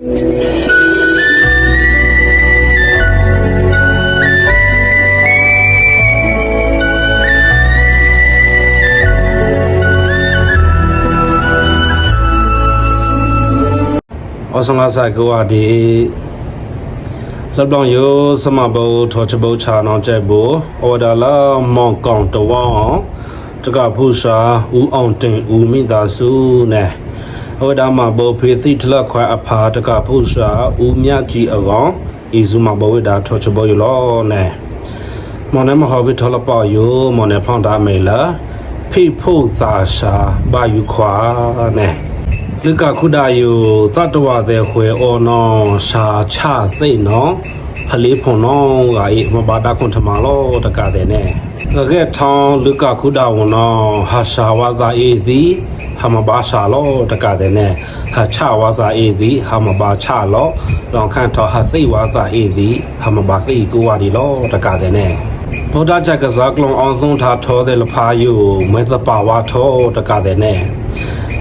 ဩစမဆာကောဒီလောက်တောင်ယောစမဘောထောချဘောချာနောကျက်ဘောအော်ဒါလာမောင်ကောင်တဝောင်းတကဖူစာဦးအောင်တင်ဦးမိသားစုနဲ့ ဟောဒါမဘောဖေတိထလခွာအဖာတကဖုရှာဦးမြကြီးအကောင်ဣဇုမဘဝိဒါထောချဘောယလောနဲမောနမဟောဘိထလပယောမောနဖောင်းဒါမေလာဖိဖို့သာရှာဘာယူခွာနဲလကခုဒါယောတတဝတဲ့ခွေအောနောရှာချသိနောဖလေးဖုန်နောဂါဤမဘာတာခွန်ထမလောတကတဲ့နဲငကဲထောင်းလကခုဒါဝနောဟာရှာဝသာဤစီ ဟာမဘာရှာလောတကတဲ့နဲ့ဟာချဝသာအေစီဟာမဘာချလောလောင်ခန့်ထောဟာသိဝသာအေစီဟာမဘာသိကိုဝါဒီလောတကတဲ့နဲ့ဗုဒ္ဓကြကစားကလုံးအောင်ဆုံးထားထောတဲ့လဖာယုမေသပါဝါထောတကတဲ့နဲ့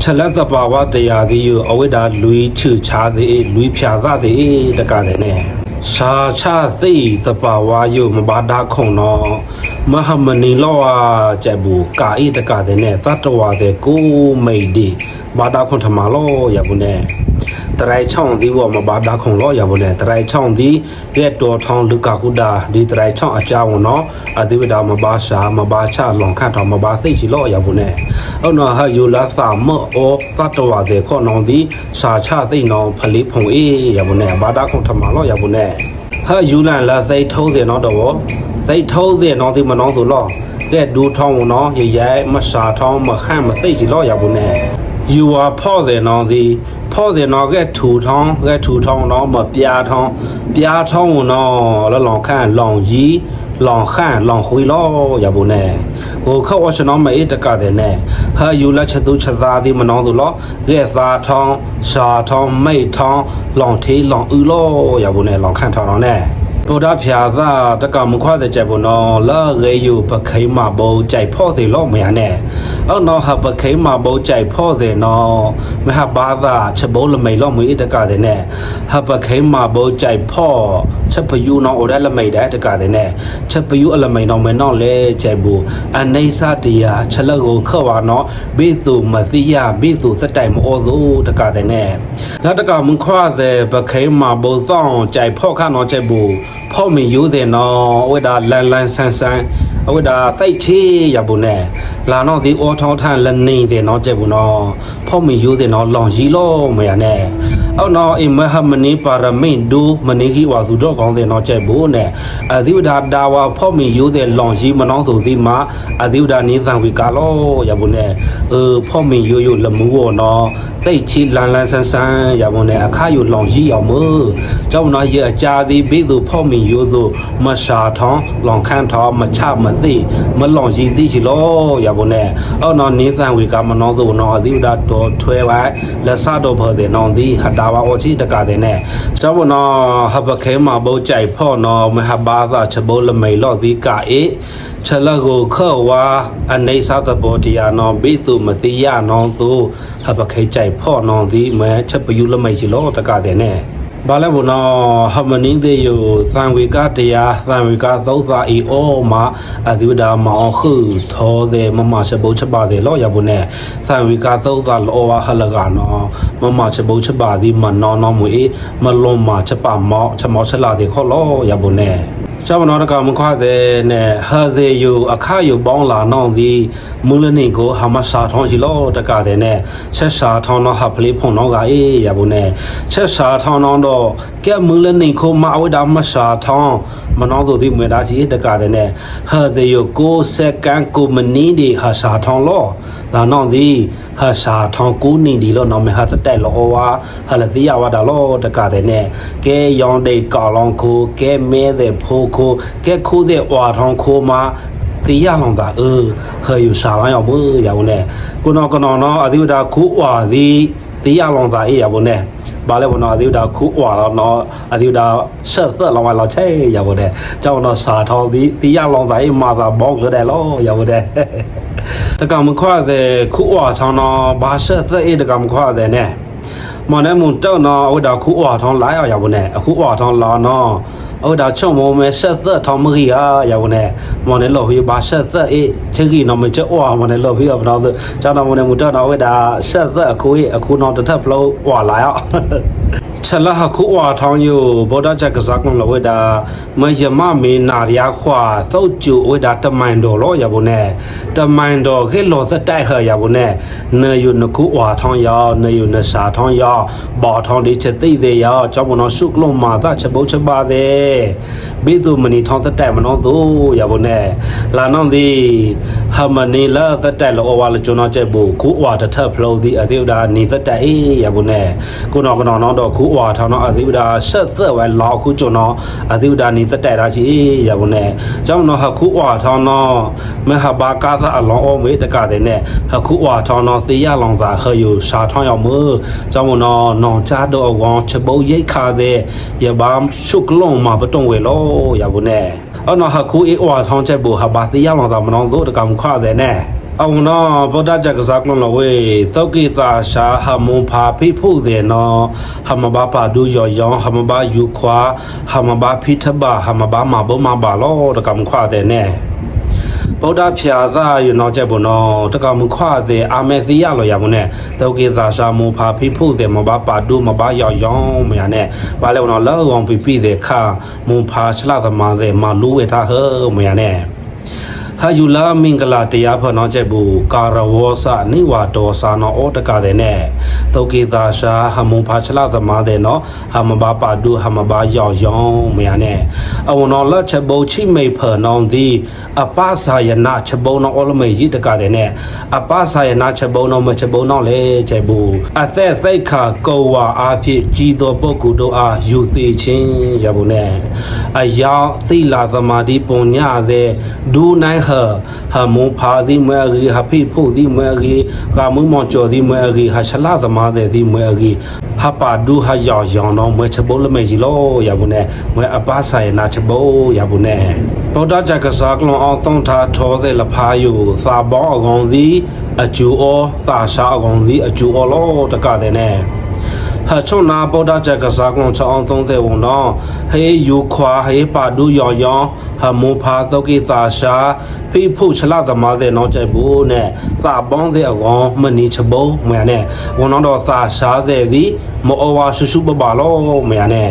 ချက်လက်သပါဝတရားသည်ယအဝိဒါလူချူချာသည်လူဖြာသသည်တကတဲ့နဲ့ စာချသိသပါဝါယုမဘာဒခုံနောမဟာမနီလောဝကြက်ဘူးကာဣတကတဲ့နဲ့တတဝတဲ့ကိုမိတ်ဒီဘာဒခုံထမလောရဘူးနဲ့ တရိုင်ချောင်းဒီဝမဘာဒါခုံလောရပါလေတရိုင်ချောင်းဒီကဲတော်ထောင်းလူကကုဒါဒီတရိုင်ချောင်းအကြောင်းနော်အဒီဝဒါမဘာရှာမဘာချလောင်ခတ်တော်မဘာသိချီလောရပါလေအော်နော်ဟာယူလာသာမောတတဝတဲ့ခေါနောင်ဒီစာချသိနောင်ဖလေးဖုံအေးရပါလေဘာဒါခုံထမလောရပါလေဟာယူလန်လာသိထုံးတယ်နော်တော့သိထုံးတယ်နော်ဒီမနောသူလောကဲဒူထောင်းနော်ရရဲမစာထောင်းမခန့်မသိချီလောရပါလေ you are ဖော့တယ်နော်ဒီ ဖော့တယ်နော်ကဲထူထောင်းကဲထူထောင်းနော်မပြားထောင်းပြားထောင်းနော်လောလောင်ခန့်လောင်ကြီးလောင်ခန့်လောင်ခွေလောရဘူးနဲ့ဟိုခောက်အချနောမအေးတကတဲ့နဲ့ဟာယူလက်ချက်သူချက်သားဒီမနောသူလောကဲသားထောင်းရှာထောင်းမိတ်ထောင်းလောင်သေးလောင်ဥလောရဘူးနဲ့လောင်ခန့်ထောင်းတော့နဲ့ ဗုဒ္ဓဖျာသာတကမခွတဲ့ကြဘနောလာရေယုပခိမဘောကြိုက်ဖို့သေးလို့မရနဲ့အော်နော်ဟာပခိမဘောကြိုက်ဖို့သေးနော်မဟာဘာသာချက်ဘိုးလမိတ်လို့မွေတကတဲ့နဲ့ဟာပခိမဘောကြိုက်ဖို့ချက်ပယူနော်အိုရလမိတ်တဲ့တကတဲ့နဲ့ချက်ပယူအလမိတ်နော်မနော်လေကြိုက်ဘူးအနေစာတရားချက်လက်ကိုခော့ပါနော်ဘေသူမသိရဘေသူစတိုင်မအောသူတကတဲ့နဲ့နောက်တကမခွတဲ့ပခိမဘောသောကြိုက်ဖို့ခါနော်ကြိုက်ဘူးဖောက်မီရိုးတယ်နော်ဝိဒါလန်လန်ဆန်းဆန်း ဝိဒါသိတ်ချေရဘူးနဲ့လာတော့ဒီအောထောင်းထန်လနေတယ်နော်ကြက်ဘူးနော်ဖောက်မီရိုးတယ်နော်လောင်ရီလို့မရနဲ့အော်နော်အိမဟမနီပါရမင်ဒူမနီကြီးဝါစုတော့ကောင်းတယ်နော်ကြက်ဘူးနဲ့အဒီဝဒါဒါဝါဖောက်မီရိုးတယ်လောင်ရီမနောင်းသူဒီမှာအဒီဝဒါနေသံဝီကာလောရဘူးနဲ့เออဖောက်မီရိုးရိုးလမှုော်နော်သိတ်ချီလန်လန်ဆန်းဆန်းရဘူးနဲ့အခါယူလောင်ရီရောက်မကျောင်းနော်ရအကြာဒီဘေးသူဖောက်မီရိုးသူမရှာထောင်းလောင်ခန့်ထောင်းမချမ သိမလောင်ရီသိချီလောရဘူးနဲ့အော်နော်နေသံဝီကာမနောင်းသူနော်အဒီဝဒါတော်ထွဲပါလက်စတော့ဘောတဲ့နော်ဒီဟတာဝါအောချီတကတဲ့နဲ့ကျောင်းနော်ဟဘခဲမှာဘုတ်ကြိုက်ဖော့နော်မဟဘာသာချဘုလမိလော့ဒီကာအေချလကိုခောဝါအနေစာတဘောတရားနော်ဘေသူမတိယနော်သူဟဘခဲကြိုက်ဖော့နော်ဒီမဲချက်ပယူလမိချီလောတကတဲ့နဲ့ ဘာလဲဘုနောဟမနင်းသေးယသံဝေကတရားသံဝေကသောသာဤဩမှာအဒီဝဒမောခုသောတဲ့မမချဘုချပါတဲ့လောရဘုနဲ့သံဝေကသောသာလောဝဟလကနောမမချဘုချပါဒီမနောနောမွေမလုံးမချပါမောချမောချလာတဲ့ခေါလောရဘုနဲ့ ကျောင်းတော်ကမခွတဲ့နဲ့ဟာသေးယအခါယပေါင်းလာနောင်းဒီမူလနေကိုဟာမစာထောင်းစီလောတကတဲ့နဲ့ချက်စာထောင်းတော့ဟာဖလေးဖုံတော့ကအေးရဘုနဲ့ချက်စာထောင်းတော့ကဲမူလနေကိုမအဝဒမစာထောင်းမနောတို့ဒီမွေသားကြီးတကတဲ့နဲ့ဟာသေးယကိုစက္ကန်ကိုမနီးဒီဟာစာထောင်းလောလာနောင်းဒီဟာစာထောင်းကိုနေဒီလောနော်မဟာစတက်လောဝါဟာလသီယဝဒါလောတကတဲ့နဲ့ကဲယောင်ဒေကောင်းလောင်ကိုကဲမဲတဲ့ဖိုးကိုကဲခိုးတဲ့ဝါထောင်းခိုးမှာ ตียาลองตาเออเฮยอยู่สาลางยาวมือยาวเนี่ยกูนอกนอเนาะอธิวดาคูอวาดีตียาลองตาเอยาวเนี่ยဘာလဲဘောနော်အဒီဒါခုဝါတော့နော်အဒီဒါဆက်သက်လောင်းလာချေရပါတဲ့ကျောင်းတော့စာထောင်းဒီတီရလောင်းတိုင်းမာသာဘောင်းကြတယ်လောရပါတဲ့တကမခွာတဲ့ခုဝါထောင်းတော့ဘာဆက်သက်အေးတကမခွာတဲ့နဲ့ မနဲ့မွန်တောက်နော်ဝဒါခုအွာထောင်းလာရရဘူးနဲ့အခုအွာထောင်းလာနော်ဝဒါချုံမမဲဆက်သက်ထောင်းမကြီးရရဘူးနဲ့မနဲ့လော်ပြီးပါဆက်သက်အေးချကြီးနော်မချအွာမနဲ့လော်ပြီးတော့တော့ကျောင်းတော်မနဲ့မွန်တောက်နော်ဝဒါဆက်သက်အခုအခုနော်တစ်ထပ်ဖလို့အွာလာရ ချလာဟခုဝါထောင်းယိုဘောဒချက်ကစားကုံလဝဒါမယမမေနာရယာခွာသုတ်ကျူဝဒါတမိုင်တော်လောရဘူးနဲ့တမိုင်တော်ခဲလောသတိုက်ဟရဘူးနဲ့နေယုနခုဝါထောင်းယောနေယုနစာထောင်းယောဘောထောင်းဒီချက်သိသေးယောကြောင့်မနောစုကလုံးမာသချက်ပုတ်ချက်ပါတဲ့ဘိသူမနီထောင်းသတိုက်မနောသူရဘူးနဲ့လာနောင်းဒီဟမနီလာသတိုက်လောဝါလကျွန်တော်ချက်ဘူးခုဝါတထဖလို့ဒီအသေးဒါနေသတိုက်ရဘူးနဲ့ကိုနော်ကနော်နောင်းတော့ခုဝါထောင်းတော့အသေးဒါဆက်သက်ဝဲလောက်ခုကျွန်တော်အသေးဒါနေသတိုက်တာရှိရဘူးနဲ့ကြောင့်နော်ဟခုဝါထောင်းတော့မဟဘာကာသအလောအမေတကတဲ့နဲ့ဟခုဝါထောင်းတော့သေရလောင်သာဟယူရှာထောင်းရောက်မှုကြောင့်မနော်နောင်ချတော့ဝေါချက်ပုတ်ရိတ်ခါတဲ့ရပါရှုကလုံးမှာပတုံဝဲလောရဘူးနဲ့အော်နော်ဟခုအေးဝါထောင်းချက်ဘူးဟဘာသေရလောင်သာမနောတို့တကမခတဲ့နဲ့ အောင်နော်ဗုဒ္ဓကြကစားကလုံးလဝေသောကိတာရှာဟမွန်ဖာဖိဖို့တယ်နော်ဟမဘာပါဒူယောယောဟမဘာယူခွာဟမဘာဖိထဘာဟမဘာမဘမဘာလောတကမခွာတဲ့နဲ့ဗုဒ္ဓဖြာသာယူနော်ချက်ဘုံနော်တကမခွာတဲ့အာမေသီရလောရမနဲ့သောကိတာရှာမွန်ဖာဖိဖို့တယ်မဘာပါဒူမဘာယောယောမရနဲ့ဘာလဲနော်လောအောင်ဖိပိတဲ့ခါမွန်ဖာချလာသမားတဲ့မလူဝေထားဟဲမရနဲ့ ဟာယူလာမင်္ဂလာတရားဖော်နော်ချက်ဘူးကာရဝောစနိဝါဒောစာနောဩတကတဲ့နဲ့ တောကေသာရှာဟမုံဖာချလာသမားတဲ့နော်ဟမဘာပါဒုဟမဘာယောက်ယောင်းမရနဲ့အဝနောလက်ချက်ဘုံချိမိဖော်နောင်းသည်အပစာယနာချက်ဘုံနောဩလမေရီတကတဲ့နဲ့အပစာယနာချက်ဘုံနောမချက်ဘုံနောလေချက်ဘူးအသက်သိခါကောဝါအားဖြင့်ကြီးသောပုဂ္ဂိုလ်တို့အားယူသေးခြင်းရဘူးနဲ့အယောင်သီလာသမာဓိပုံညတဲ့ဒူနိုင်ဟဟမုံဖာဒီမွဲရီဟဖိဖို့ဒီမွဲရီကာမုံမောကျော်ဒီမွဲရီဟရှလာသမားတဲ့ဒီမွဲရီဟပါဒူဟယောင်ယောင်တော့မွဲချပုတ်လမေကြီးလောရဘူးနဲ့မွဲအပါဆိုင်နာချပုတ်ရဘူးနဲ့ဗုဒ္ဓကြကစားကလွန်အောင်သုံးထားထောတဲ့လဖာယုသာဘောအကောင်သည်အကျူဩသာရှာအကောင်သည်အကျူဩလောတကတဲ့နဲ့ဟာ ချုံနာပေါဒချက်ကစားကုံချောင်းသုံးတဲ့ဝန်တော့ဟေးယူခွာဟေးပါဒူယောင်ယောင်ဟာမွန်ဖာတောကိတာရှာဖိဖို့ချလာသမားတဲ့နောက်ကျဘူးနဲ့သာပေါင်းတဲ့အကောင်မနီချဘုံမရနဲ့ဝန်တော့သာရှာတဲ့ဒီမောဝါရှုရှုပပလောမရနဲ့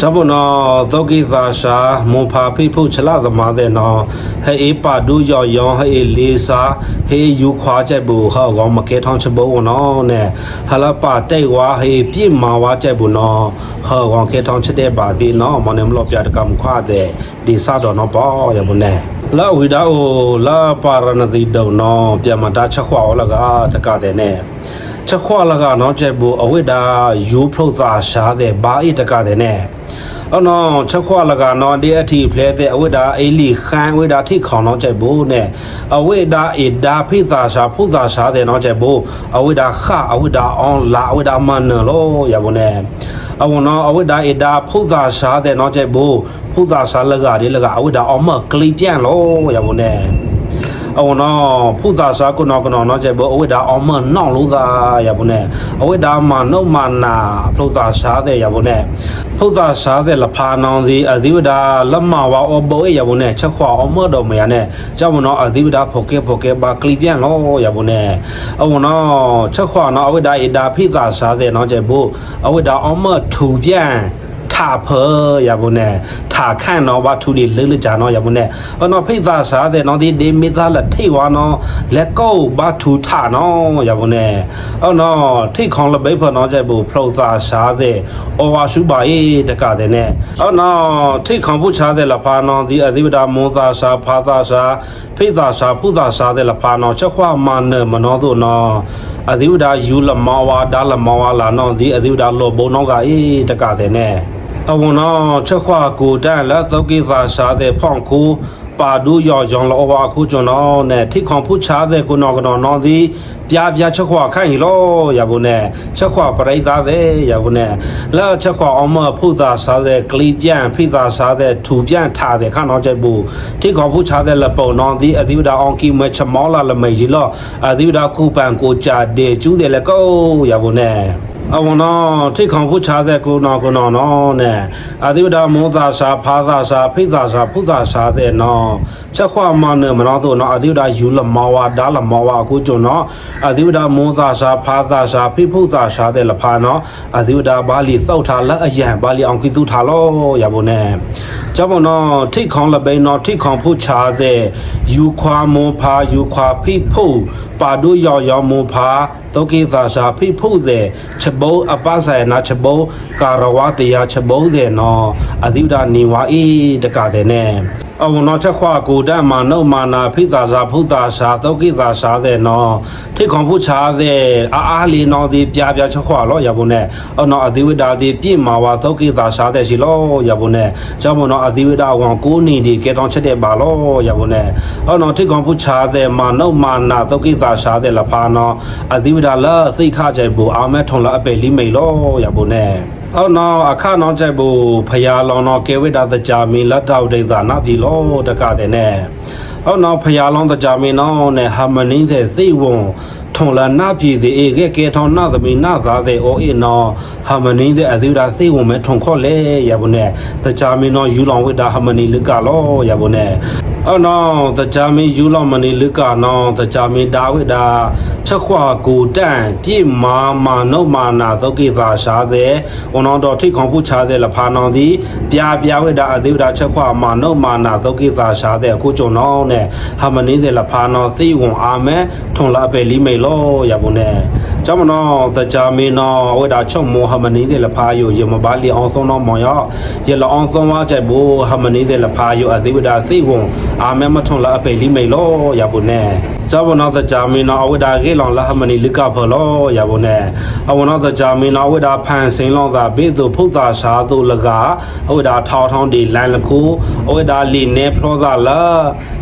ဇဘနောသောကိသာရှာမွန်ဖာဖိဖုချလာသမားတဲ့နော်ဟဲအေးပါဒူယောယောဟဲအေးလေးစာဟေးယူခွာချက်ဘူးဟောကောင်မကဲထောင်းချဘောနော်နဲ့ဟလာပါတိတ်ဝါဟေးပြစ်မာဝါချက်ဘူးနော်ဟောကောင်ကဲထောင်းချက်တဲ့ပါဒီနော်မနေမလို့ပြတကမခွာတဲ့ဒီစားတော့နော်ပေါ့ရမနဲ့လာဝိဒါအိုလာပါရဏတိတုံနော်ပြန်မတာချက်ခွာဩလကတကတဲ့နဲ့ ချက်ခွာလကနော်ချက်ဘူးအဝိဒါယူဖုတ်သာရှားတဲ့ဘာဣတကတဲ့နဲ့အော်နော်ချက်ခွာလကနော်ဒီအထီဖလဲတဲ့အဝိဒါအိလီခန်ဝိဒါထိခေါင်နော်ချက်ဘူးနဲ့အဝိဒါဣဒါဖိသာရှာဖုသာရှားတဲ့နော်ချက်ဘူးအဝိဒါခအဝိဒါအွန်လာအဝိဒါမန်နလောရပါနဲ့အဝနော်အဝိဒါဣဒါဖုသာရှားတဲ့နော်ချက်ဘူးဖုသာရှားလကဒီလကအဝိဒါအမကလီပြန်လောရပါနဲ့ အဝနောဖုသာစာကုနောကနောနောကျေဘောအဝိဒါအောင်မနောင်လို့သာရပါနဲ့အဝိဒါမနှုတ်မနာဖုသာစာတဲ့ရပါနဲ့ဖုသာစာတဲ့လဖာနောင်သည်အဓိဝဒါလမဝါအဘောရပါနဲ့ချက်ခွာအောင်မတော်မရနဲ့ကြောင့်မနောအဓိဝဒါဖိုကေဖိုကေဘာကလီပြန်လောရပါနဲ့အဝနောချက်ခွာနောအဝိဒါဣဒါဖိသာစာတဲ့နောကျေဘောအဝိဒါအောင်မထူပြန် ထာဖရပါနဲ့ထာခန့်တော့ဘာထူဒီလလကြနော်ရပါနဲ့အော်နော်ဖိသာစားတဲ့နော်ဒီဒီမိသားလက်ထိတ်ဝါနော်လက်ကောက်ဘာထူထနော်ရပါနဲ့အော်နော်ထိတ်ခေါင်လပိတ်ဖနော်ကြဘူးဖလို့သာစားတဲ့အော်ဝါရှုပါအေးတကတဲ့နဲ့အော်နော်ထိတ်ခေါင်ဖို့ချားတဲ့လဖာနော်ဒီအဓိပဒါမောသာစားဖာသာစားဖိသာစားဖုသာစားတဲ့လဖာနော်ချက်ခွာမနဲ့မနောတို့နော်အဓိပဒါယူလမောဝါဒါလမောဝါလာနော်ဒီအဓိပဒါလောဘုံနော်ကအေးတကတဲ့နဲ့ အဝနောချက်ခွာကိုတန်လက်သုတ်ကိသာရှာတဲ့ဖောင့်ခုပါဒူယောယောင်လောဝအခုကျွန်တော်နဲ့ထိခေါင်ဖုချားတဲ့ကိုနော်ကနော်နော်သည်ပြားပြားချက်ခွာခိုင်လောရဘူးနဲ့ချက်ခွာပရိသတ်ပဲရဘူးနဲ့လက်ချက်ခွာအောင်မဖုသာစားတဲ့ကလီပြန်ဖိသာစားတဲ့ထူပြန်ထားတဲ့ခါနော်ချက်ဘူးထိခေါင်ဖုချားတဲ့လက်ပုံနော်သည်အသီဝဒအောင်ကီမချမောလာလမေကြီးလောအသီဝဒခုပန်ကိုကြတဲ့ကျူးတယ်လက်ကောရဘူးနဲ့ အဝနောထိတ်ခေါင်ဖုချတဲ့ကိုနောကိုနောနောနဲ့အတိဝဒမောသာစာဖာသာစာဖိသာစာဖုသာစာတဲ့နောချက်ခွမနမနောတို့နောအတိဝဒယူလမောဝါဒါလမောဝါအခုကျွန်နောအတိဝဒမောသာစာဖာသာစာဖိဖုသာစာတဲ့လဖာနောအတိဝဒဘာလီသောက်ထားလက်အယံဘာလီအောင်ကိတုထားလောရဘုန်နဲ့ကြောင့်နောထိတ်ခေါင်လပိနောထိတ်ခေါင်ဖုချတဲ့ယူခွာမောဖာယူခွာဖိဖုပါဒုယောယောမောဖာတောကိသာစာဖိဖို့တဲ့ချဘောအပဆိုင်နာချဘောကာရဝတရားချဘောတဲ့နော်အဓိဒာနေဝါဤတကတဲ့နဲ့ အဝနောချက်ခွာကိုဓမ္မနုမာနာဖိသာစာဖုသာစာတောကိသာစာတဲ့နော်ထိခွန်ဖုချာတဲ့အာအားလီနော်ဒီပြပြချက်ခွာလောရဘုန်နဲ့အနော်အဓိဝဒာဒီပြည့်မာဝါတောကိသာစာတဲ့ရှိလောရဘုန်နဲ့ကြောင့်မနော်အဓိဝဒာဝန်ကိုနေဒီကေတောင်းချက်တဲ့ပါလောရဘုန်နဲ့အနော်ထိခွန်ဖုချာတဲ့မာနုမာနာတောကိသာစာတဲ့လဖာနော်အဓိဝဒာလာသိခကြိုင်ဘူအာမဲထုံလာအပေလိမိတ်လောရဘုန်နဲ့အော်နော်အခါနော်ကြိုက်ဘူဖယာလောင်နော်ကေဝိတာတကြမီလက်တောက်ဒိသာနာပြီလောတကတဲ့နဲ့အော်နော်ဖယာလောင်တကြမီနော်နဲ့ဟာမနင်းတဲ့သိဝုံ ထုံလာနာပြီတဲ့အေကဲကေထောင်းနာသမီနာသားတဲ့အိုအေနော်ဟာမနင်းတဲ့အဒီရာသိဝုံမဲထုံခေါ်လေရဘုန်နဲ့တကြမီနော်ယူလောင်ဝိတာဟာမနီလကလောရဘုန်နဲ့အော်နော်တကြမီယူလောင်မနီလကနော်တကြမီဒါဝိတာချက်ခွာကိုတန့်ပြည့်မာမာနုမာနာသုကိသာရှာတဲ့ဝန်တော်တော်ထိခေါင်ဖုချတဲ့လဖာနောင်သည်ပြပြဝိတာအသေးတာချက်ခွာမာနုမာနာသုကိသာရှာတဲ့အခုကျွန်တော်နဲ့ဟာမနင်းတဲ့လဖာနောသိဝန်အာမဲထုံလာပဲလီမိတ်လောရဘုန်နဲ့ကျောင်းမနောတကြမင်းနောဝိတာချုပ်မောဟာမနင်းတဲ့လဖာယိုရမပါလီအောင်ဆုံးတော်မောင်ရောရလောအောင်ဆုံးဝါချက် ဘူဟာမနင်းတဲ့လဖာယိုအသေးဝိတာသိဝန်အာမဲမထုံလာပဲလီမိတ်လောရဘုန်နဲ့ကျောင်းမနောတကြမင်းနောဝိတာကေလောင်လာဟမနီလကဖလောရဘုန်နဲ့အဝနောတကြမင်းနောဝိတာဖန်စင်လောသာဘေသူဖုတ်တာရှာသူလကအဝိတာထောင်းထောင်းဒီလန်လခုအဝိတာလီနေဖလောသာလာ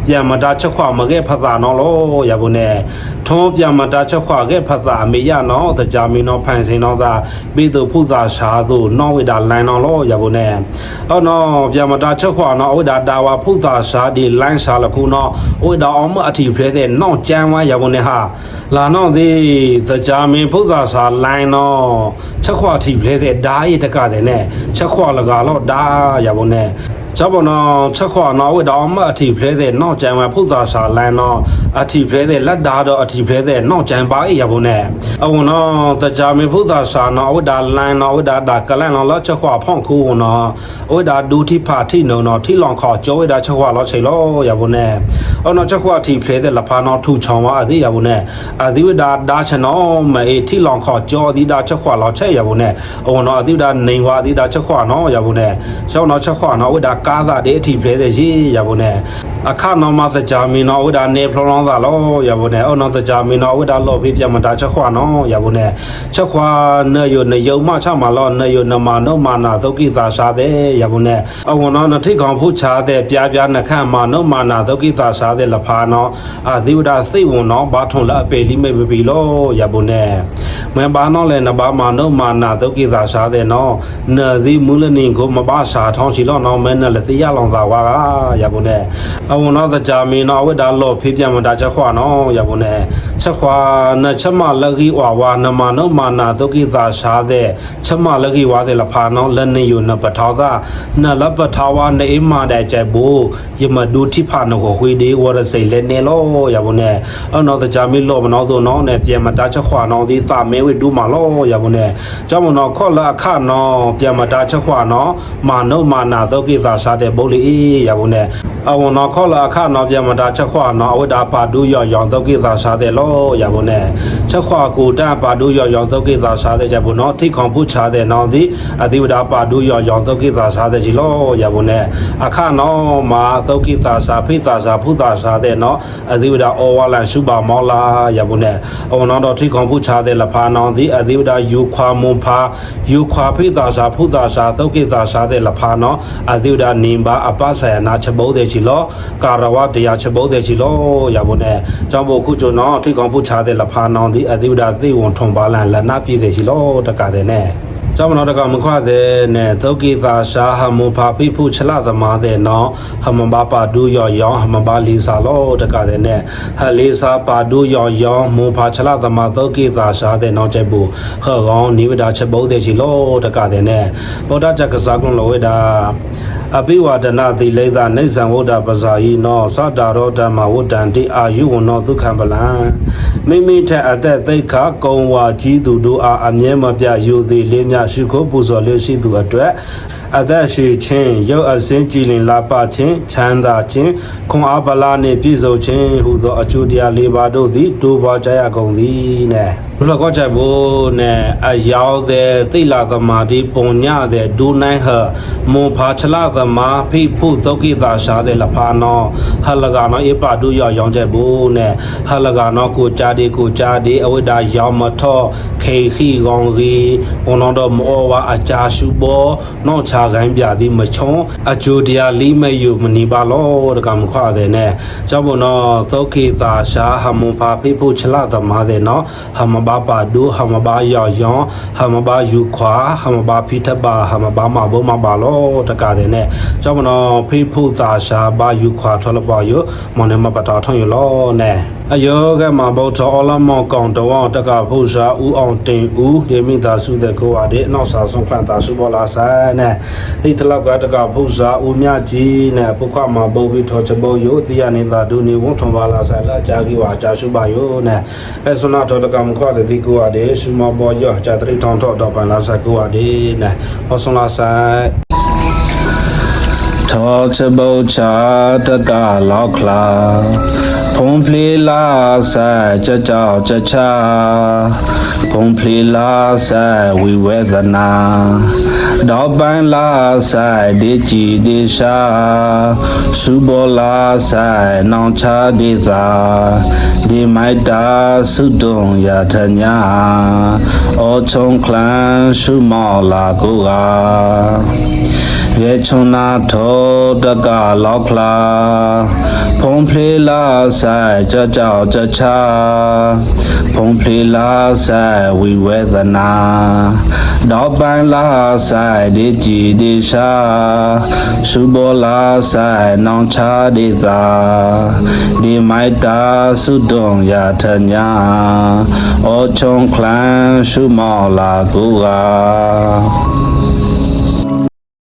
ပြန်မတာချက်ခွမခဲ့ဖသာနော်လောရဘုန်နဲ့ထုံးပြန်မတာချက်ခွခဲ့ဖသာအမေရနော်တကြမင်းနောဖန်စင်လောသာဘေသူဖုတ်တာရှာသူနော်ဝိတာလန်နော်လောရဘုန်နဲ့အော်နော်ပြန်မတာချက်ခွနော်အဝိတာတာဝဖုတ်တာရှာဒီလန်ရှာလခုနော်အဝိတာအောင်မအထီဖရဲတဲ့နော်ကြမ်းဝါရဘုန်နဲ့ဟာလာနော်ဒီတကြမင်းဖုတ်တာရှာလိုင်းနော်ချက်ခွထီဖရဲတဲ့ဓာရီတကတဲ့နဲ့ချက်ခွလကတော့ဓာရဘုန်နဲ့ ချက်ပေါ်တော့ချက်ခွာနော်ဝိတောင်မအထီဖလဲတဲ့နောက်ကြံဝဖုတ်သာစာလန်တော့အထီဖလဲတဲ့လက်ဓာတော့အထီဖလဲတဲ့နောက်ကြံပါအေးရဘုံနဲ့အဝန်တော့တကြမဖုတ်သာစာနော်ဝိတာလန်နော်ဝိတာဒါကလန်နော်လောက်ချက်ခွာဖောင့်ခူနော်ဝိတာဒူတိဖာထိနုံနော်ထိလောင်ခေါကြောဝိတာချက်ခွာလောက်ချိန်လို့ရဘုံနဲ့အော်နော်ချက်ခွာအထီဖလဲတဲ့လဖာနော်ထူချောင်းပါအသေးရဘုံနဲ့အသီဝိတာဒါချနော်မေထိလောင်ခေါကြောဒီတာချက်ခွာလောက်ချက်ရဘုံနဲ့အဝန်တော့အသီဝိတာနေဝါဒီတာချက်ခွာနော်ရဘုံနဲ့ရှောင်းနော်ချက်ခွာနော်ဝိတာကားသာတဲ့အထိဖလဲတဲ့ရေးရဘုံနဲ့အခါနော်မသကြမီနော်ဝိတာနေဖလောင်းသာလောရဘုံနဲ့အော်နော်သကြမီနော်ဝိတာလောဖိပြမတာချက်ခွာနော်ရဘုံနဲ့ချက်ခွာနေယနေယုံမချမလောနေယနမနောမာနာဒုကိတာရှာတဲ့ရဘုံနဲ့အဝန်နော်နထိကောင်ဖုချာတဲ့ပြပြနှခန့်မနောမာနာဒုကိတာရှာတဲ့လဖာနော်အာသီဝဒသိဝွန်နော်ဘာထုံလာအပေလိမိတ်ပပီလောရဘုံနဲ့မဘာနော်လဲနဘာမနောမာနာဒုကိတာရှာတဲ့နော်နသီမူလနင်ကိုမဘာရှာထောင်းချီလောနော်မဲနဲ့လေသိရလောင်သာဝါကရဘုံနဲ့အဝန်နော်သကြမီနော်ဝိတာလောဖေးပြမတာချက်ခွာနော်ရဘုံနဲ့ချက်ခွာနချက်မလဂီဝါဝါနမနောမာနာဒုကိတာရှာတဲ့ချက်မလဂီဝါတဲ့လဖာနော်လက်နေယနပထောကနလပထာဝနေမာတဲ့ချက်ဘူယမဒူတိဖာနကိုဝေဒီဝရစိတ်လက်နေလောရဘုံနဲ့အနော်သကြမီလောမနော်သောနော်နဲ့ပြန်မတာချက်ခွာနော်ဒီသာမဲဝိဒူမာလောရဘုံနဲ့ကြောင့်မနော်ခော့လာအခနော်ပြန်မတာချက်ခွာနော်မာနုမာနာဒုကိတာရှာတဲ့ဘုလိရဘုံနဲ့အဝနော်ခော့လာအခနော်ပြန်မတာချက်ခွာနော်အဝဒပါဒူရောရောင်ဒုကိတာရှာတဲ့လောရဘုံနဲ့ချက်ခွာကိုတပါဒူရောရောင်ဒုကိတာရှာတဲ့ချက်ဘုနော်ထိခေါင်ဖုချတဲ့နော်ဒီအတိဝဒပါဒူရောရောင်ဒုကိတာရှာတဲ့ကြီးလောရဘုံနဲ့အခနော်မာဒုကိတာရှာဖိတာရှာဖုတာရှာတဲ့နော်အတိဝဒအောဝလန်ရှုပါမောလာရဘုံနဲ့အဝနော်တော့ထိခေါင်ဖုချတဲ့လဖာနော်ဒီအတိဝဒယူခွာမွန်ဖာယူခွာဖိတာရှာဖုတာရှာဒုကိတာရှာတဲ့လဖာနော်အတိဝဒနိမ္ဘာအပဆိုင်နာချဘောတဲ့ကြီးလောကာရဝတရားချဘောတဲ့ကြီးလောရဘုံနဲ့ကြောင့်ဘုခုကျွန်တော်ထိခေါင်ဖုချတဲ့လဖာနော်ဒီအတိဝဒသိဝန်ထုံပါလန်လနာပြည့်တဲ့ကြီးလောတကတဲ့နဲ့ကြောင့်မနောတကမခွတဲ့နဲ့သုတ်ကိသာရှာဟမဖာပိဖုချလသမားတဲ့နော်ဟမဘာပါဒူယောယောင်ဟမဘာလီစာလောတကတဲ့နဲ့ဟလေးစာပါဒူယောယောင်မဖာချလသမားသုတ်ကိသာရှာတဲ့နော်ကျက်ဘူးဟောကောနိဝဒချက်ဘုတ်တဲ့ချီလောတကတဲ့နဲ့ဗုဒ္ဓဇက်ကစားကုလောဝေတာ အပိဝဒနာတိလိဒနေဇံဝဒပဇာယီနောသတ္တရောဓမ္မဝတ္တံတိအာယုဝနောဒုက္ခံပလံမိမိထက်အသက်သိက္ခာကုံဝါကြီးသူတို့အားအမြဲမပြယူသည်လေးမြရှိခိုးပူဇော်လျက်ရှိသူအတွက်အသက်ရှိခြင်းရုပ်အစင်းကြည်လင်လာပခြင်းချမ်းသာခြင်းခွန်အားပလာနှင့်ပြည့်စုံခြင်းဟူသောအကျိုးတရား၄ပါးတို့သည်တိုးပွားကြရကုန်သည်နဲ့ဘုလကောချက်ဘိုးနဲ့အယောတဲ့သိလာသမာတိပုံညတဲ့ဒူနိုင်ဟမွန်ဖာချလာသမာဖိဖုသုတ်ကိတာရှာတဲ့လဖာနောဟလကနောဧပဒုရောက်ရောင်းချက်ဘိုးနဲ့ဟလကနောကိုကြတဲ့ကိုကြတဲ့အဝိဒါရောင်းမထောခေခိကောင်ကြီးဘုံတော်မောဝါအကြာရှုဘောနောက်ချခိုင်းပြသည်မချုံအကျိုးတရားလိမယူမနီပါလောတကမခွာတဲ့နဲ့ကြောင့်ဘုံတော်သုတ်ကိတာရှာဟမွန်ဖာဖိဖုချလာသမာတဲ့နော်ဟမဘာပါဒူဟမဘာယောယောဟမဘာယူခွာဟမဘာဖိထဘာဟမဘာမဘုံမပါလောတကတဲ့နဲ့ကြောင့်ဘုံတော်ဖိဖုတာရှာဘာယူခွာထောလပေါ်ယောမွန်နေမပတာထွန်ယောလောနဲ့အယောကမဗုဒ္ဓအလမောကောင်တော်တကဖုရှာဦးအောင်တင်ဦးဒေမိသာစုတဲ့ကိုဝါတဲ့အနောက်စာဆုံးဖန်တာစုပေါ်လာဆိုင်နဲ့ဒီတလောက်ကတကဖုရှာဦးမြကြီးနဲ့ပုခမဘုံပြီးထောချဘုံယောတိယနေတာဒုနေဝုံထွန်ပါလာဆိုင်လာကြာကြီးဝါကြာစုပါယောနဲ့အဲဆွနာတော်တကမခွာတဲ့ဒီကိုဝါတဲ့စုမပေါ်ယောကြာတရိထောင်ထောတော့ပန်လာဆိုင်ကိုဝါတဲ့နဲ့ဟောဆွန်လာဆိုင်ထောချပုချာတကလောက်ခလာဖုံဖလီလာဆိုင်ကြကြောက်ကြချာဖုံဖလီလာဆိုင်ဝိဝေဒနာ တော့ပန်းလာဆိုင်ဒီကြည်ဒီရှာစုဘောလာဆိုင်နောင်ချဒီစာဒီမိုက်တာစုတုံရထညာအောချုံခလန်စုမောလာကိုက ရေချုံနာထောတကလောက်ခလာဖုံဖလေလာဆိုင်ကြကြောက်ကြချာဖုံဖလေလာဆိုင်ဝိဝေဒနာတော့ပန်းလာဆိုင်ဒီကြည်ဒီရှာစုဘောလာဆိုင်နောင်ချဒီသာဒီမိုက်တာစုတုံရထညာအောချုံခလန်စုမောလာကူက